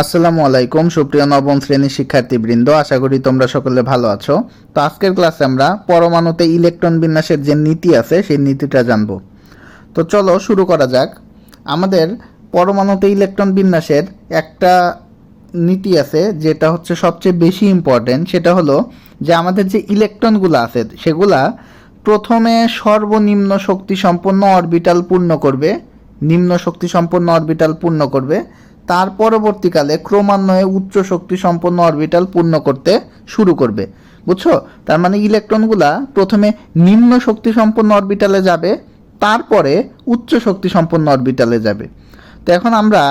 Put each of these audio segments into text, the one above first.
আসসালামু আলাইকুম, সুপ্রিয় নবম শ্রেণির শিক্ষার্থীবৃন্দ, আশা করি তোমরা সকলে ভালো আছো। তো আজকের ক্লাসে আমরা পরমাণুতে ইলেকট্রন বিন্যাসের যে নীতি আছে, সেই নীতিটা জানব। তো চলো শুরু করা যাক। আমাদের পরমাণুতে ইলেকট্রন বিন্যাসের একটা নীতি আছে, যেটা হচ্ছে সবচেয়ে বেশি ইম্পর্টেন্ট সেটা হলো যে আমাদের যে ইলেকট্রনগুলো আছে, সেগুলা প্রথমে সর্বনিম্ন শক্তি সম্পন্ন অরবিটাল পূর্ণ করবে। নিম্ন শক্তি সম্পন্ন অরবিটাল পূর্ণ করবে। তার পরবর্তীকালে ক্রমান্বয়ে উচ্চ শক্তি সম্পন্ন অরবিটাল পূর্ণ করতে শুরু করবে। বুঝছ? তার মানে ইলেকট্রনগুলা প্রথমে নিম্ন শক্তি সম্পন্ন অরবিটালে যাবে, তারপরে উচ্চ শক্তি সম্পন্ন অরবিটালে যাবে। তো এখন আমরা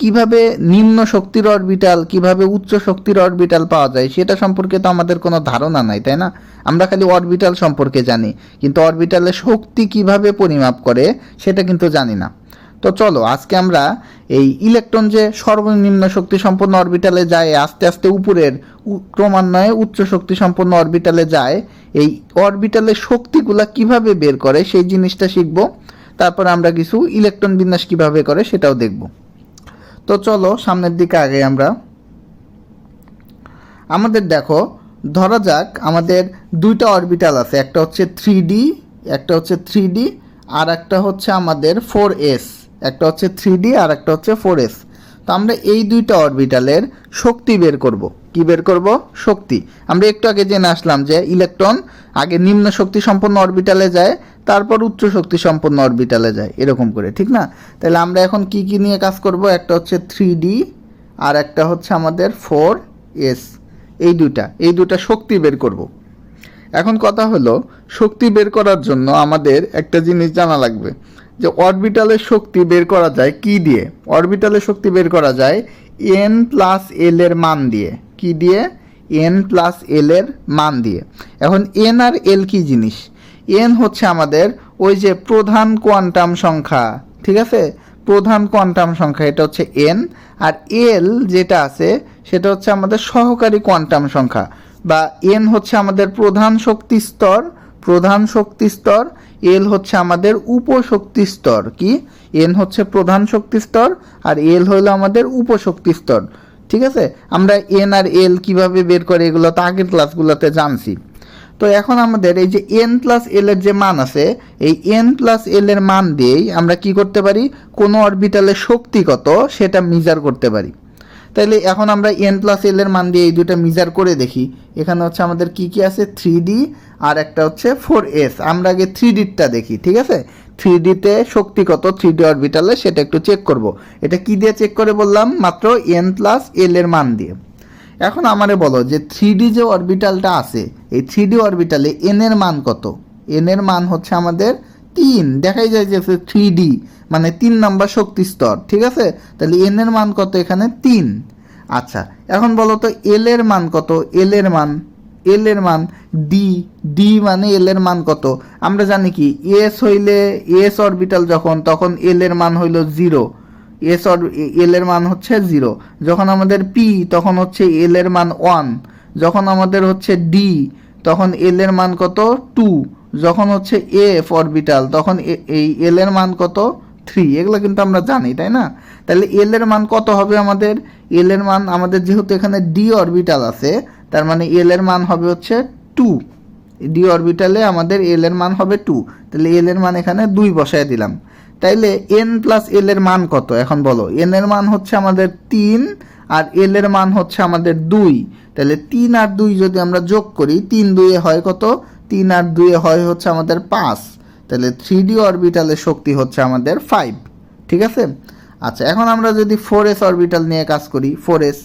কীভাবে নিম্ন শক্তির অরবিটাল, কীভাবে উচ্চ শক্তির অরবিটাল পাওয়া যায় সেটা সম্পর্কে তো আমাদের কোনো ধারণা নাই, তাই না? আমরা খালি অরবিটাল সম্পর্কে জানি, কিন্তু অরবিটালে শক্তি কীভাবে পরিমাপ করে সেটা কিন্তু জানি না। তো চলো, আজকে আমরা এই ইলেকট্রন যে সর্বনিম্ন শক্তি সম্পন্ন অরবিটালে যায় আস্তে আস্তে উপরের ক্রমান্বয়ে উচ্চ শক্তি সম্পন্ন অরবিটালে যায়, এই অরবিটালের শক্তিগুলা কীভাবে বের করে সেই জিনিসটা শিখব। তারপর আমরা কিছু ইলেকট্রন বিন্যাস কীভাবে করে সেটাও দেখব। তো চলো, সামনের দিকে আগে আমরা। আমাদের দেখো, ধরা যাক আমাদের দুইটা অরবিটাল আছে, একটা হচ্ছে থ্রি একটা হচ্ছে থ্রি আর একটা হচ্ছে আমাদের ফোর এস। একটা হচ্ছে থ্রি ডি আর একটা হচ্ছে ফোর এস। তো আমরা এই দুইটা অরবিটালের শক্তি বের করব। কি বের করব? শক্তি। আমরা একটু আগে জেনে আসলাম যে ইলেকট্রন আগে নিম্ন শক্তি সম্পন্ন অরবিটালে যায়, তারপর উচ্চ শক্তি সম্পন্ন অরবিটালে যায়, এরকম করে, ঠিক না? তাহলে আমরা এখন কি কি নিয়ে কাজ করব? একটা হচ্ছে থ্রি ডি আর একটা হচ্ছে আমাদের ফোর এস। এই দুটা এই দুটা শক্তি বের করব। এখন কথা হলো, শক্তি বের করার জন্য আমাদের একটা জিনিস জানা লাগবে। যে অরবিটালের শক্তি বের করা যায় কি দিয়ে? অরবিটালের শক্তি বের করা যায় এন প্লাস এল এর মান দিয়ে। কি দিয়ে? এন প্লাস এল এর মান দিয়ে। এখন এন আর এল কি জিনিস? এন হচ্ছে আমাদের ওই যে প্রধান কোয়ান্টাম সংখ্যা, ঠিক আছে? প্রধান কোয়ান্টাম সংখ্যা, এটা হচ্ছে এন। আর এল যেটা আছে, সেটা হচ্ছে আমাদের সহকারী কোয়ান্টাম সংখ্যা। বা এন হচ্ছে আমাদের প্রধান শক্তি স্তর, প্রধান শক্তি স্তর এল হচ্ছে আমাদের উপশক্তি স্তর, কি? এন হচ্ছে প্রধান শক্তি স্তর আর এল হলো আমাদের উপশক্তি স্তর, ঠিক আছে? আমরা এন আর এল কীভাবে বের করে এগুলো তো আগের ক্লাসগুলোতে জানছি। তো এখন আমাদের এই যে এন প্লাস এল এর যে মান আছে, এই এন প্লাস এল এর মান দিয়েই আমরা কি করতে পারি? কোনো অরবিটালের শক্তি কত সেটা মেজার করতে পারি। তাইলে এখন আমরা এন প্লাস এল এর মান দিয়ে এই দুটো মেজার করে দেখি। এখানে হচ্ছে আমাদের কি কি আছে? থ্রি ডি আর একটা হচ্ছে ফোর এস আমরা আগে থ্রি ডিটা দেখি, ঠিক আছে? থ্রি ডিতে শক্তি কত? থ্রি ডি অরবিটালে সেটা একটু চেক করব। এটা কি দিয়ে চেক করে বললাম? মাত্র এন প্লাস এল এর মান দিয়ে। এখন আমারে বলো যে থ্রি ডি যে অরবিটালটা আছে, এই থ্রি ডি অরবিটালে এন এর মান কত? এন এর মান হচ্ছে আমাদের তিন, দেখাই যায় যে থ্রি ডি মানে তিন নম্বর শক্তি স্তর, ঠিক আছে? তাহলে এন এর মান কত এখানে? তিন। আচ্ছা এখন বলো তো এল এর মান কত? এল এর মান এল এর মান ডি ডি মানে এল এর মান কত? আমরা জানি কি এস হইলে এস অরবিটাল যখন, তখন এল এর মান হইল জিরো এস অর এল এর মান হচ্ছে জিরো যখন আমাদের পি তখন হচ্ছে এল এর মান ওয়ান যখন আমাদের হচ্ছে ডি তখন এল এর মান কত? টু যখন হচ্ছে এফ অরবিটাল তখন এ- এই এল এর মান কত? থ্রি এগুলো কিন্তু আমরা জানি, তাই না? তাহলে এল এর মান কত হবে আমাদের? এল এর মান আমাদের যেহেতু এখানে ডি অরবিটাল আছে, তার মানে এল এর মান হবে হচ্ছে টু ডি অরবিটালে আমাদের এল এর মান হবে টু তাহলে এল এর মান এখানে দুই বসায় দিলাম। তাইলে এন প্লাস এল এর মান কত? এখন বলো এন এর মান হচ্ছে আমাদের তিন আর এল এর মান হচ্ছে আমাদের দুই। তাহলে তিন আর দুই যদি আমরা যোগ করি, তিন দুয়ে হয় কত? তিন আর দুয়ে হয় হচ্ছে আমাদের পাঁচ। তাহলে থ্রি ডি অরবিটালের শক্তি হচ্ছে আমাদের ফাইভ ঠিক আছে? আচ্ছা এখন আমরা যদি ফোর এস অরবিটাল নিয়ে কাজ করি ফোর এস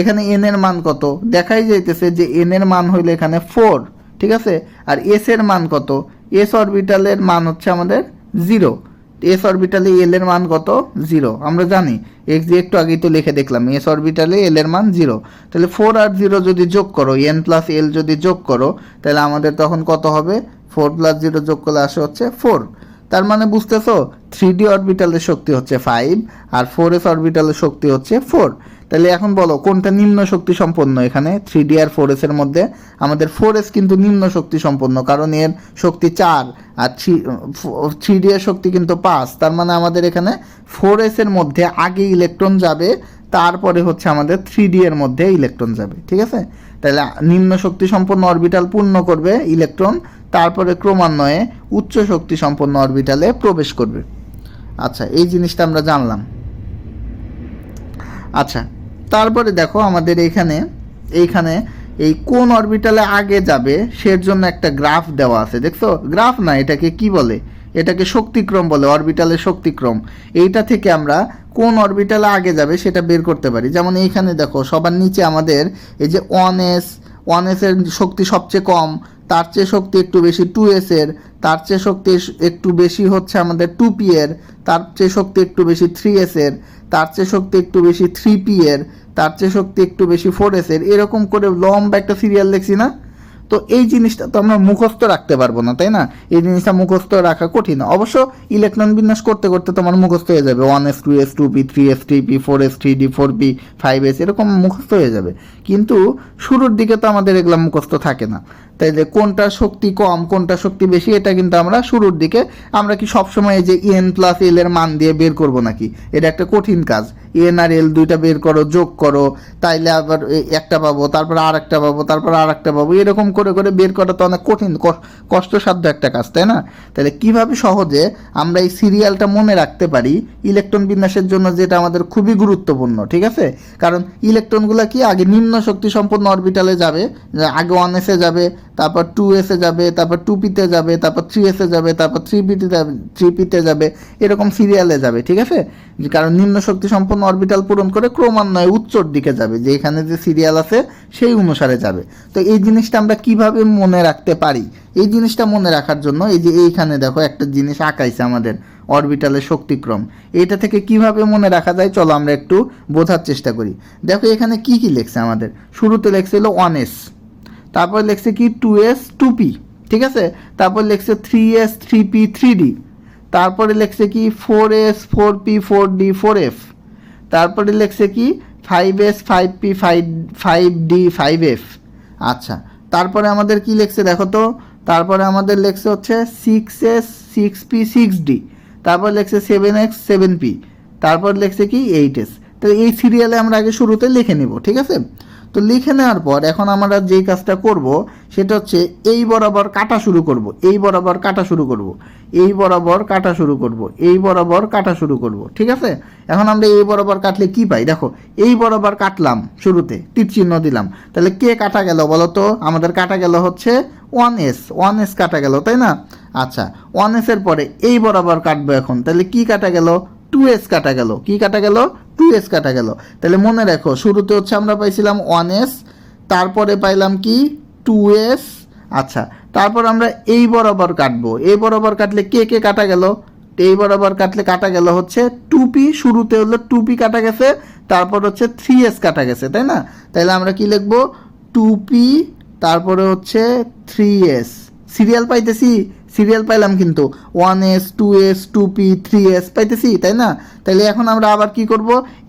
এখানে এন এর মান কত? দেখাই যাইতেছে যে এন এর মান হইল এখানে ফোর ঠিক আছে? আর এস এর মান কত? এস অরবিটালের মান হচ্ছে আমাদের জিরো এস অরবিটালে এল এর মান কত? জিরো আমরা জানি এক্স একটু আগেই তো লিখে দেখলাম এস অরবিটালে এল এর মান জিরো তাহলে ফোর আর জিরো যদি যোগ করো এন প্লাস এল যদি যোগ করো, তাহলে আমাদের তখন কত হবে? ফোর প্লাস জিরো যোগ করলে আসে হচ্ছে ফোর তার মানে বুঝতেছো থ্রি ডি অরবিটালের শক্তি হচ্ছে ফাইভ আর ফোর এস অরবিটালের শক্তি হচ্ছে ফোর তাহলে এখন বলো, কোনটা নিম্ন শক্তি সম্পন্ন এখানে? থ্রি ডি আর ফোর এস এর মধ্যে। আমাদের ফোর এস কিন্তু নিম্ন শক্তি সম্পন্ন, কারণ এর শক্তি চার, আর থ্রি ডি এর শক্তি কিন্তু পাঁচ। তার মানে আমাদের এখানে ফোর এস এর মধ্যে আগে ইলেকট্রন যাবে, তারপরে হচ্ছে আমাদের থ্রি ডি এর মধ্যে ইলেকট্রন যাবে, ঠিক আছে? তাহলে নিম্ন শক্তি সম্পন্ন অরবিটাল পূর্ণ করবে ইলেকট্রন তারপরে ক্রমান্বয়ে উচ্চ শক্তি সম্পন্ন অরবিটালে প্রবেশ করবে। আচ্ছা এই জিনিসটা আমরা জানলাম। আচ্ছা তারপরে দেখো আমাদের এইখানে এইখানে এই কোন অরবিটালে আগে যাবে সের জন্য একটা গ্রাফ দেওয়া আছে, দেখছ? গ্রাফ না, এটাকে কি বলে? এটাকে শক্তিক্রম বলে অরবিটালের শক্তিক্রম। এইটা থেকে আমরা কোন অরবিটালে আগে যাবে সেটা বের করতে পারি। যেমন এইখানে দেখো, সবার নিচে আমাদের এই যে ওয়ান এস ওয়ান এসের শক্তি সবচেয়ে কম, তার চেয়ে শক্তি একটু বেশি টু এস এর, তার চেয়ে শক্তি একটু বেশি হচ্ছে আমাদের টু পি এর, তার চেয়ে শক্তি একটু বেশি থ্রি এস এর তার চেয়ে শক্তি একটু বেশি থ্রি পি এর, তার চেয়ে শক্তি একটু বেশি ফোর এস এর, এরকম করে লম্বা একটা সিরিয়াল দেখছি না? তো এই জিনিসটা তো আমরা মুখস্থ রাখতে পারব না, তাই না? এই জিনিসটা মুখস্থ রাখা কঠিন। অবশ্য ইলেকট্রন বিন্যাস করতে করতে তোমার মুখস্থ হয়ে যাবে। One S two S two P three S three P four S three D four P five S এরকম মুখস্থ হয়ে যাবে। কিন্তু শুরুর দিকে তো আমাদের এগুলো মুখস্থ থাকে না। তাই যে কোনটা শক্তি কম, কোনটা শক্তি বেশি, এটা কিন্তু আমরা শুরুর দিকে আমরা কি সবসময় যে এন প্লাস এল এর মান দিয়ে বের করব নাকি? এটা একটা কঠিন কাজ। এন আর এল দুইটা বের করো, যোগ করো, তাইলে আবার একটা পাবো, তারপর আর একটা পাবো, তারপর আর একটা পাবো, এরকম করে করে বের করা তো অনেক কঠিন কষ্টসাধ্য একটা কাজ, তাই না? তাহলে কীভাবে সহজে আমরা এই সিরিয়ালটা মনে রাখতে পারি ইলেকট্রন বিন্যাসের জন্য যেটা আমাদের খুবই গুরুত্বপূর্ণ, ঠিক আছে? কারণ ইলেকট্রনগুলো কি আগে নিম্ন শক্তি সম্পন্ন অরবিটালে যাবে, আগে ওয়ান এসে যাবে, তারপর টু এসে যাবে, তারপর টু পিতে যাবে, তারপর থ্রি এসে যাবে, তারপর থ্রি পিতে যাবে থ্রি পিতে যাবে, এরকম সিরিয়ালে যাবে, ঠিক আছে? কারণ নিম্ন শক্তি সম্পন্ন অরবিটাল পূরণ করে ক্রমান্বয়ে উচ্চর দিকে যাবে, যে এখানে যে সিরিয়াল আছে সেই অনুসারে যাবে। তো এই জিনিসটা আমরা কীভাবে মনে রাখতে পারি? এই জিনিসটা মনে রাখার জন্য এই যে এইখানে দেখো একটা জিনিস আঁকাইছে আমাদের অরবিটালের শক্তিক্রম। এটা থেকে কীভাবে মনে রাখা যায় চলো আমরা একটু বোঝার চেষ্টা করি। দেখো এখানে কি কি লেখছে আমাদের? শুরুতে লেখছে হলো ওয়ান এস তারপর লেখছে কি টু এস টু পি ঠিক আছে? তারপর লেখছে three S three P three D তারপরে লেখছে কি four S four P four D four F তারপরে লেখছে কি five S five P five five D five F আচ্ছা তারপরে আমাদের কি লেখছে দেখো তো? তারপরে আমাদের লেখছে হচ্ছে six S six P six D তারপর লেখছে সেভেন এক্স সেভেন পি তারপর লেখছে কি এইট এস তো এই সিরিয়ালে আমরা আগে শুরুতে লিখে নেব, ঠিক আছে? তো লিখে নেওয়ার পর এখন আমরা যেই কাজটা করব, সেটা হচ্ছে এই বরাবর কাটা শুরু করব, এই বরাবর কাটা শুরু করব, এই বরাবর কাটা শুরু করব, এই বরাবর কাটা শুরু করব, ঠিক আছে? এখন আমরা এই বরাবর কাটলে কি পাই? দেখো, এই বরাবর কাটলাম শুরুতে, তীর চিহ্ন দিলাম। তাহলে কে কাটা গেল বলো তো? আমাদের কাটা গেল হচ্ছে ওয়ান এস ওয়ান এস কাটা গেল, তাই না? আচ্ছা ওয়ান এসের পরে এই বরাবর কাটবো এখন। তাহলে কি কাটা গেল? টু এস কাটা গেল। কি কাটা গেল? টু এস কাটা গেল। তাহলে মনে রাখো, শুরুতে হচ্ছে আমরা পাইছিলাম ওয়ান এস তারপরে পাইলাম কি? টু এস আচ্ছা তারপর আমরা এই বরাবর কাটবো। এই বরাবর কাটলে কে কে কাটা গেল? এই বরাবর কাটলে কাটা গেল হচ্ছে টু পি শুরুতে হলো টু পি কাটা গেছে, তারপর হচ্ছে থ্রি এস কাটা গেছে, তাই না? তাহলে আমরা কি লিখব? টু পি তারপরে হচ্ছে থ্রি এস সিরিয়াল পাইতেছি? সিরিয়াল পাইলাম কিন্তু। One S two S two P three S পাইতেছি, তাই না? তাহলে এখন আমরা আবার কি করব?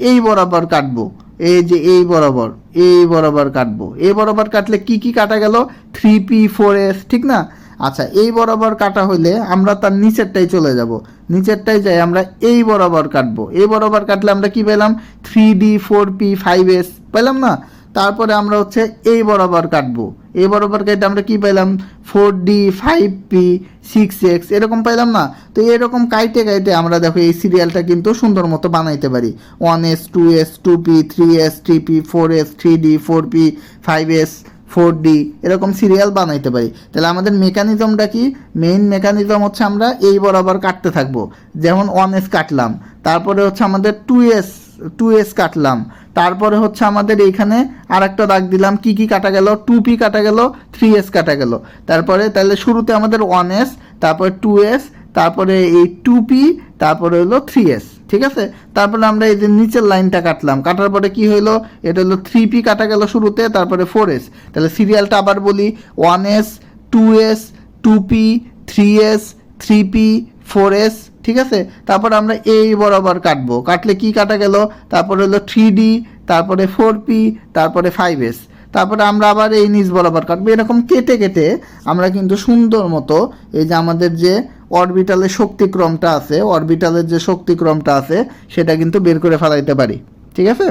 এই বরাবর কাটবো। এই যে এই বরাবর এই বরাবর কাটবো। এই বরাবর কাটলে কি কি কাটা গেল? থ্রি পি ফোর এস ঠিক না? আচ্ছা এই বরাবর কাটা হইলে আমরা তার নিচেরটাই চলে যাব। নিচেরটাই যাই আমরা এই বরাবর কাটবো। এই বরাবর কাটলে আমরা কি পেলাম three D four P five S পেলাম না? তারপরে আমরা হচ্ছে এই বরাবর কাটবো। এই বরাবর কেটে আমরা কি পেলাম four D five P six X এরকম পাইলাম না? তো এরকম কাইটে কাইটে আমরা দেখো এই সিরিয়ালটা কিন্তু সুন্দর মতো বানাইতে পারি। One S two S two P three S three P four S three D four P five S four D এরকম সিরিয়াল বানাইতে পারি। তাহলে আমাদের মেকানিজমটা কি? মেইন মেকানিজম হচ্ছে আমরা এই বরাবর কাটতে থাকব। যেমন ওয়ান এস কাটলাম। তারপরে হচ্ছে আমাদের টু এস টু এস কাটলাম। তারপরে হচ্ছে আমাদের এইখানে আর একটা দাগ দিলাম, কি কি কাটা গেল? টু পি কাটা গেল থ্রি এস কাটা গেল। তারপরে তাহলে শুরুতে আমাদের ওয়ান এস তারপরে টু এস তারপরে এই টু পি তারপরে হলো থ্রি এস ঠিক আছে? তারপরে আমরা এই যে নিচের লাইনটা কাটলাম। কাটার পরে কি হলো এটা হলো থ্রি পি কাটা গেল শুরুতে, তারপরে ফোর এস তাহলে সিরিয়ালটা আবার বলি one S two S two P three S three P four S ঠিক আছে? তারপর আমরা এই বরাবর কাটবো। কাটলে কি কাটা গেল? তারপর হলো থ্রি তারপরে ফোর পি তারপরে ফাইভ এস তারপরে আমরা আবার এই নিচ বরাবর কাটবো। এরকম কেটে কেটে আমরা কিন্তু সুন্দর মতো এই যে আমাদের যে অরবিটালের শক্তিক্রমটা আছে, অরবিটালের যে শক্তিক্রমটা আছে, সেটা কিন্তু বের করে ফেলাইতে পারি। ঠিক আছে?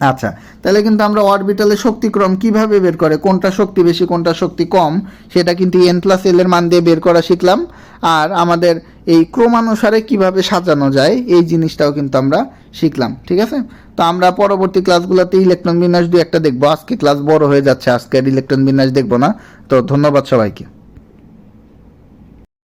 আচ্ছা তাহলে কিন্তু আমরা অরবিটালের শক্তিক্রম কীভাবে বের করে? কোনটা শক্তি বেশি, কোনটা শক্তি কম? সেটা কিন্তু এন প্লাস এল এর মান দিয়ে বের করা শিখলাম। আর আমাদের এই ক্রমানুসারে কীভাবে সাজানো যায়, এই জিনিসটাও কিন্তু আমরা শিখলাম, ঠিক আছে? তো আমরা পরবর্তী ক্লাসগুলোতে ইলেকট্রন বিন্যাস দু একটা দেখব। আজকে ক্লাস বড় হয়ে যাচ্ছে আজকে ইলেকট্রন বিন্যাস দেখব না। তো ধন্যবাদ সবাইকে।